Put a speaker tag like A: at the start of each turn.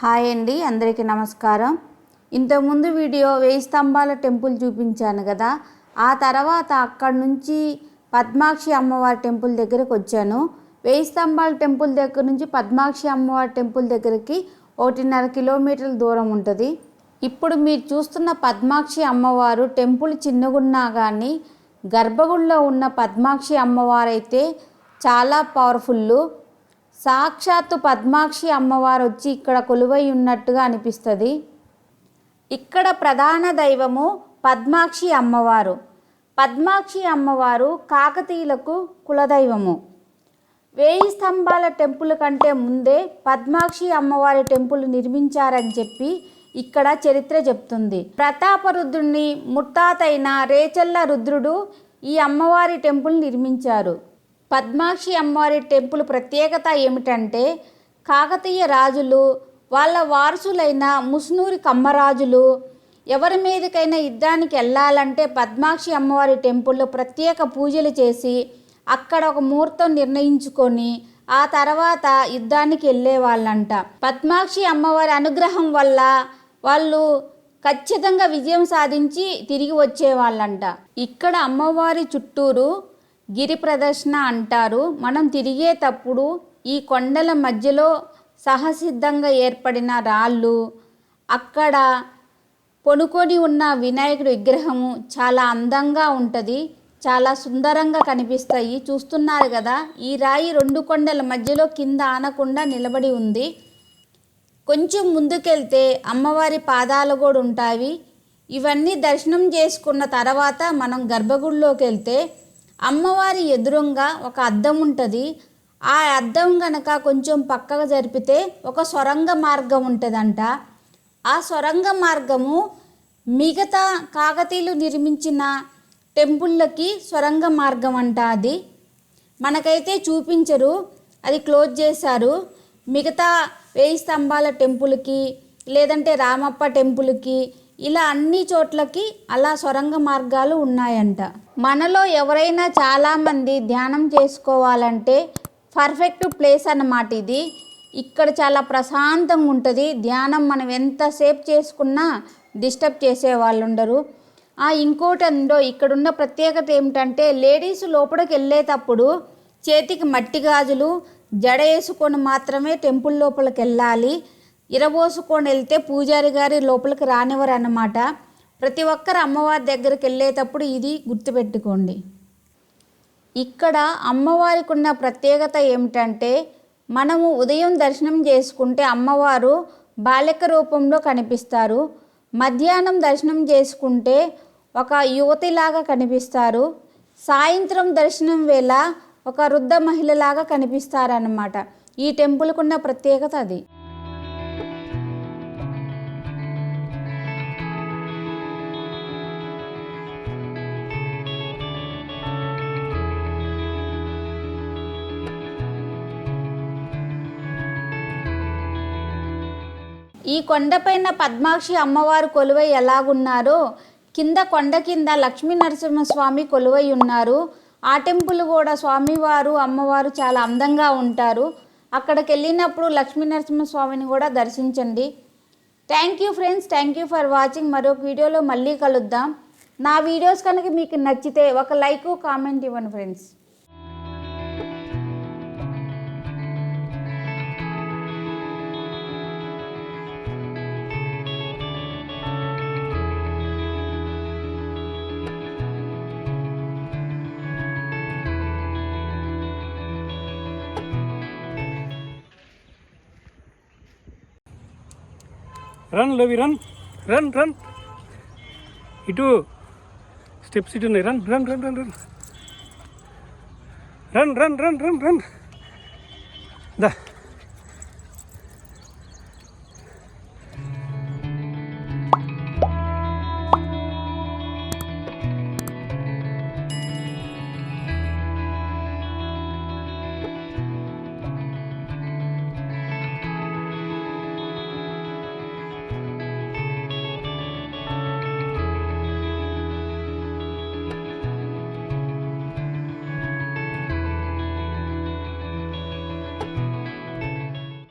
A: Hi అండి అందరికీ నమస్కారం. ఇంతకుముందు వీడియో వేయి స్తంభాల టెంపుల్ చూపించాను కదా. ఆ తర్వాత అక్కడి నుంచి పద్మాక్షి అమ్మవారి టెంపుల్ దగ్గరకు వచ్చాను. వేయి స్తంభాల టెంపుల్ దగ్గర నుంచి పద్మాక్షి అమ్మవారి టెంపుల్ దగ్గరికి ఒకటిన్నర కిలోమీటర్ల దూరం ఉంటుంది. ఇప్పుడు మీరు చూస్తున్న పద్మాక్షి అమ్మవారు టెంపుల్ చిన్నగున్నా కానీ గర్భగుడిలో ఉన్న పద్మాక్షి అమ్మవారైతే చాలా పవర్ఫుల్ సాక్షాత్తు పద్మాక్షి అమ్మవారు వచ్చి ఇక్కడ కొలువై ఉన్నట్టుగా అనిపిస్తుంది. ఇక్కడ ప్రధాన దైవము పద్మాక్షి అమ్మవారు. పద్మాక్షి అమ్మవారు కాకతీయులకు కులదైవము. వేయి స్తంభాల టెంపుల్ కంటే ముందే పద్మాక్షి అమ్మవారి టెంపుల్ నిర్మించారని చెప్పి ఇక్కడ చరిత్ర చెప్తుంది. ప్రతాపరుద్రుని ముత్తాతైన రేచల్ల రుద్రుడు ఈ అమ్మవారి టెంపుల్ నిర్మించారు. పద్మాక్షి అమ్మవారి టెంపుల్ ప్రత్యేకత ఏమిటంటే కాకతీయ రాజులు వాళ్ళ వారసులైన ముస్నూరి కమ్మరాజులు ఎవరి మీదకైనా యుద్ధానికి వెళ్ళాలంటే పద్మాక్షి అమ్మవారి టెంపుల్లో ప్రత్యేక పూజలు చేసి అక్కడ ఒక ముహూర్తం నిర్ణయించుకొని ఆ తర్వాత యుద్ధానికి వెళ్ళే వాళ్ళంట. పద్మాక్షి అమ్మవారి అనుగ్రహం వల్ల వాళ్ళు ఖచ్చితంగా విజయం సాధించి తిరిగి వచ్చేవాళ్ళంట ఇక్కడ అమ్మవారి చుట్టూరు గిరి ప్రదర్శన అంటారు. మనం తిరిగేటప్పుడు ఈ కొండల మధ్యలో సహసిద్ధంగా ఏర్పడిన రాళ్ళు అక్కడ పొనుకొని ఉన్న వినాయకుడి విగ్రహము చాలా అందంగా ఉంటుంది. చాలా సుందరంగా కనిపిస్తాయి. చూస్తున్నారు కదా ఈ రాయి రెండు కొండల మధ్యలో కింద ఆనకుండా నిలబడి ఉంది. కొంచెం ముందుకెళ్తే అమ్మవారి పాదాలు కూడా ఉంటాయి. ఇవన్నీ దర్శనం చేసుకున్న తర్వాత మనం గర్భగుడిలోకి వెళ్తే అమ్మవారి ఎదురుగా ఒక అద్దం ఉంటుంది. ఆ అద్దం గనక కొంచెం పక్కగా జరిపితే ఒక సొరంగ మార్గం ఉంటుందంట. ఆ సొరంగ మార్గము మిగతా కాకతీయులు నిర్మించిన టెంపుళ్ళకి సొరంగ మార్గం అంట అది. మనకైతే చూపించరు. అది క్లోజ్ చేశారు. మిగతా వేయి స్తంభాల టెంపుల్కి లేదంటే రామప్ప టెంపుల్కి ఇలా అన్ని చోట్లకి అలా సొరంగ మార్గాలు ఉన్నాయంట. మనలో ఎవరైనా చాలామంది ధ్యానం చేసుకోవాలంటే పర్ఫెక్ట్ ప్లేస్ అన్నమాట ఇది. ఇక్కడ చాలా ప్రశాంతంగా ఉంటుంది. ధ్యానం మనం ఎంతసేపు చేసుకున్నా డిస్టర్బ్ చేసే వాళ్ళు ఉండరు. ఆ ఇంకోటి అందో ఇక్కడున్న ప్రత్యేకత ఏమిటంటే లేడీస్ లోపలికి వెళ్ళేటప్పుడు చేతికి మట్టి గాజులు జడ వేసుకొని మాత్రమే టెంపుల్ లోపలికి వెళ్ళాలి. ఇరబోసుకొని వెళ్తే పూజారి గారి లోపలికి రానివ్వరు అన్నమాట ప్రతి ఒక్కరు అమ్మవారి దగ్గరికి వెళ్ళేటప్పుడు ఇది గుర్తుపెట్టుకోండి. ఇక్కడ అమ్మవారికి ఉన్న ప్రత్యేకత ఏమిటంటే మనము ఉదయం దర్శనం చేసుకుంటే అమ్మవారు బాలిక రూపంలో కనిపిస్తారు. మధ్యాహ్నం దర్శనం చేసుకుంటే ఒక యువతిలాగా కనిపిస్తారు. సాయంత్రం దర్శనం వేళ ఒక వృద్ధ మహిళలాగా కనిపిస్తారన్నమాట. ఈ టెంపుల్కున్న ప్రత్యేకత అది. ఈ కొండపైన పద్మాక్షి అమ్మవారు కొలువై ఎలాగున్నారో కింద కొండ కింద లక్ష్మీ నరసింహస్వామి కొలువై ఉన్నారు. ఆ టెంపుల్ కూడా స్వామివారు అమ్మవారు చాలా అందంగా ఉంటారు. అక్కడికి వెళ్ళినప్పుడు లక్ష్మీ నరసింహస్వామిని కూడా దర్శించండి. Thank you friends thank you for watching మరొక వీడియోలో మళ్ళీ కలుద్దాం. నా వీడియోస్ కనుక మీకు నచ్చితే ఒక లైక్ కామెంట్ ఇవ్వండి ఫ్రెండ్స్
B: రన్ లవి రన్ రన్ రన్ ఇటు స్టెప్స్ ఇటు ఉన్నాయి. Run run run run run run run run run run దా.